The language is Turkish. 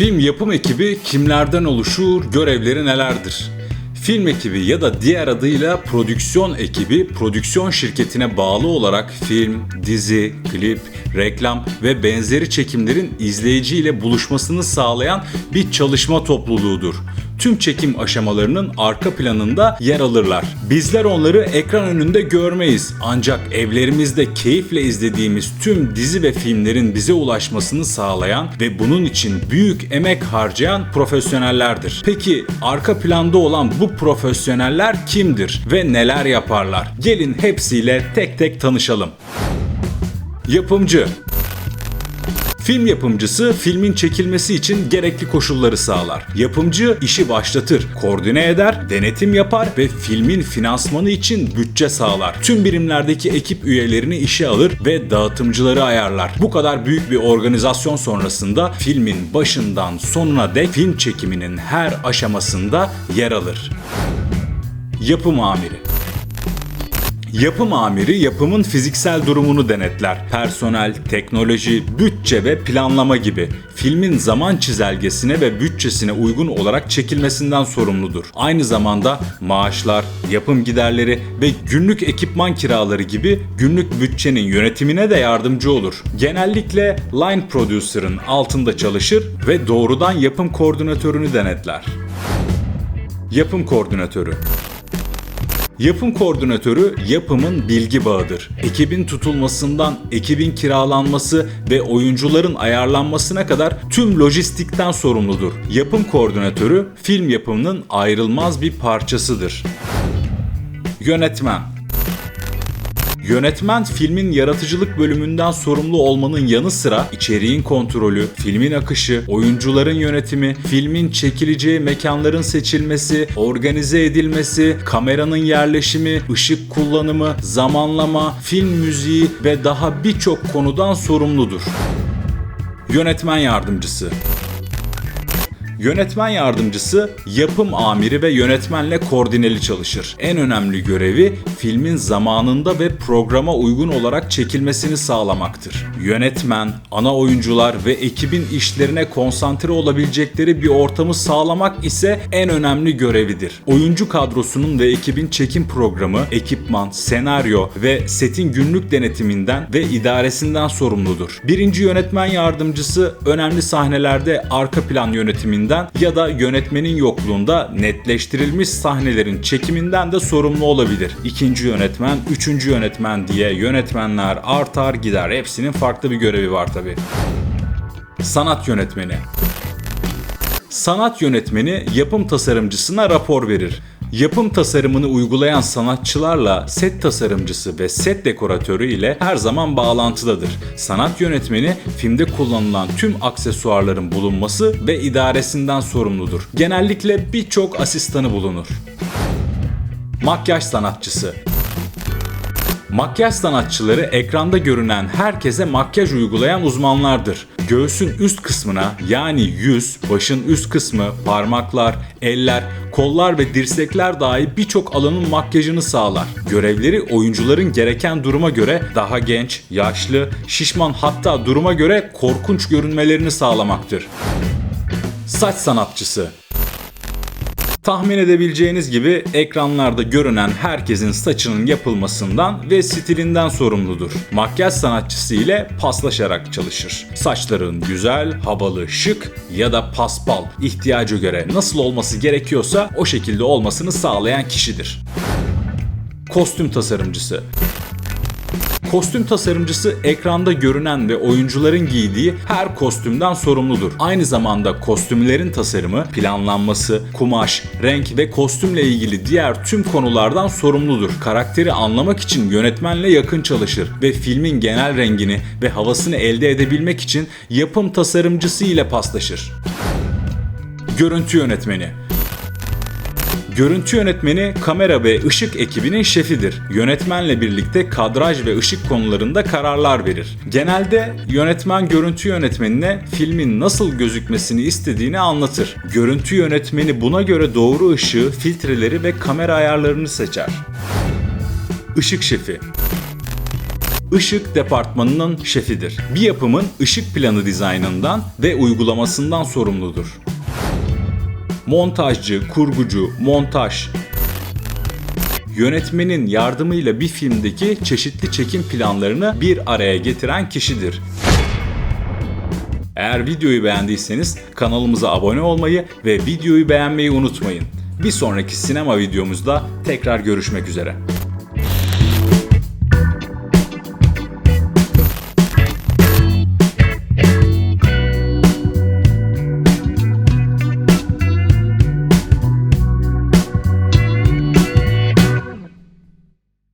Film yapım ekibi kimlerden oluşur, görevleri nelerdir? Film ekibi ya da diğer adıyla prodüksiyon ekibi prodüksiyon şirketine bağlı olarak film, dizi, klip, reklam ve benzeri çekimlerin izleyiciyle buluşmasını sağlayan bir çalışma topluluğudur. Tüm çekim aşamalarının arka planında yer alırlar. Bizler onları ekran önünde görmeyiz ancak evlerimizde keyifle izlediğimiz tüm dizi ve filmlerin bize ulaşmasını sağlayan ve bunun için büyük emek harcayan profesyonellerdir. Peki arka planda olan bu profesyoneller kimdir ve neler yaparlar? Gelin hepsiyle tek tek tanışalım. Yapımcı Film yapımcısı filmin çekilmesi için gerekli koşulları sağlar. Yapımcı işi başlatır, koordine eder, denetim yapar ve filmin finansmanı için bütçe sağlar. Tüm birimlerdeki ekip üyelerini işe alır ve dağıtımcıları ayarlar. Bu kadar büyük bir organizasyon sonrasında filmin başından sonuna dek film çekiminin her aşamasında yer alır. Yapım amiri Yapım amiri yapımın fiziksel durumunu denetler. Personel, teknoloji, bütçe ve planlama gibi filmin zaman çizelgesine ve bütçesine uygun olarak çekilmesinden sorumludur. Aynı zamanda maaşlar, yapım giderleri ve günlük ekipman kiraları gibi günlük bütçenin yönetimine de yardımcı olur. Genellikle line producer'ın altında çalışır ve doğrudan yapım koordinatörünü denetler. Yapım koordinatörü Yapım koordinatörü yapımın bilgi bağıdır. Ekibin tutulmasından ekibin kiralanması ve oyuncuların ayarlanmasına kadar tüm lojistikten sorumludur. Yapım koordinatörü film yapımının ayrılmaz bir parçasıdır. Yönetmen Yönetmen filmin yaratıcılık bölümünden sorumlu olmanın yanı sıra içeriğin kontrolü, filmin akışı, oyuncuların yönetimi, filmin çekileceği mekanların seçilmesi, organize edilmesi, kameranın yerleşimi, ışık kullanımı, zamanlama, film müziği ve daha birçok konudan sorumludur. Yönetmen yardımcısı Yönetmen yardımcısı yapım amiri ve yönetmenle koordineli çalışır. En önemli görevi filmin zamanında ve programa uygun olarak çekilmesini sağlamaktır. Yönetmen, ana oyuncular ve ekibin işlerine konsantre olabilecekleri bir ortamı sağlamak ise en önemli görevidir. Oyuncu kadrosunun ve ekibin çekim programı, ekipman, senaryo ve setin günlük denetiminden ve idaresinden sorumludur. Birinci yönetmen yardımcısı önemli sahnelerde arka plan yönetiminden ya da yönetmenin yokluğunda netleştirilmiş sahnelerin çekiminden de sorumlu olabilir. İkinci yönetmen, üçüncü yönetmen diye yönetmenler artar gider. Hepsinin farklı bir görevi var tabi. Sanat yönetmeni Sanat yönetmeni yapım tasarımcısına rapor verir. Yapım tasarımını uygulayan sanatçılarla set tasarımcısı ve set dekoratörü ile her zaman bağlantıdadır. Sanat yönetmeni filmde kullanılan tüm aksesuarların bulunması ve idaresinden sorumludur. Genellikle birçok asistanı bulunur. Makyaj sanatçısı Makyaj sanatçıları ekranda görünen herkese makyaj uygulayan uzmanlardır. Göğsün üst kısmına yani yüz, başın üst kısmı, parmaklar, eller, kollar ve dirsekler dahi birçok alanın makyajını sağlar. Görevleri oyuncuların gereken duruma göre daha genç, yaşlı, şişman hatta duruma göre korkunç görünmelerini sağlamaktır. Saç sanatçısı Tahmin edebileceğiniz gibi ekranlarda görünen herkesin saçının yapılmasından ve stilinden sorumludur. Makyaj sanatçısı ile paslaşarak çalışır. Saçların güzel, havalı, şık ya da paspal ihtiyacı göre nasıl olması gerekiyorsa o şekilde olmasını sağlayan kişidir. Kostüm tasarımcısı Kostüm tasarımcısı ekranda görünen ve oyuncuların giydiği her kostümden sorumludur. Aynı zamanda kostümlerin tasarımı, planlanması, kumaş, renk ve kostümle ilgili diğer tüm konulardan sorumludur. Karakteri anlamak için yönetmenle yakın çalışır ve filmin genel rengini ve havasını elde edebilmek için yapım tasarımcısı ile paslaşır. Görüntü yönetmeni Görüntü yönetmeni kamera ve ışık ekibinin şefidir. Yönetmenle birlikte kadraj ve ışık konularında kararlar verir. Genelde yönetmen görüntü yönetmenine filmin nasıl gözükmesini istediğini anlatır. Görüntü yönetmeni buna göre doğru ışığı, filtreleri ve kamera ayarlarını seçer. Işık şefi ışık departmanının şefidir. Bir yapımın ışık planı dizaynından ve uygulamasından sorumludur. Montajcı, kurgucu, montaj, yönetmenin yardımıyla bir filmdeki çeşitli çekim planlarını bir araya getiren kişidir. Eğer videoyu beğendiyseniz kanalımıza abone olmayı ve videoyu beğenmeyi unutmayın. Bir sonraki sinema videomuzda tekrar görüşmek üzere.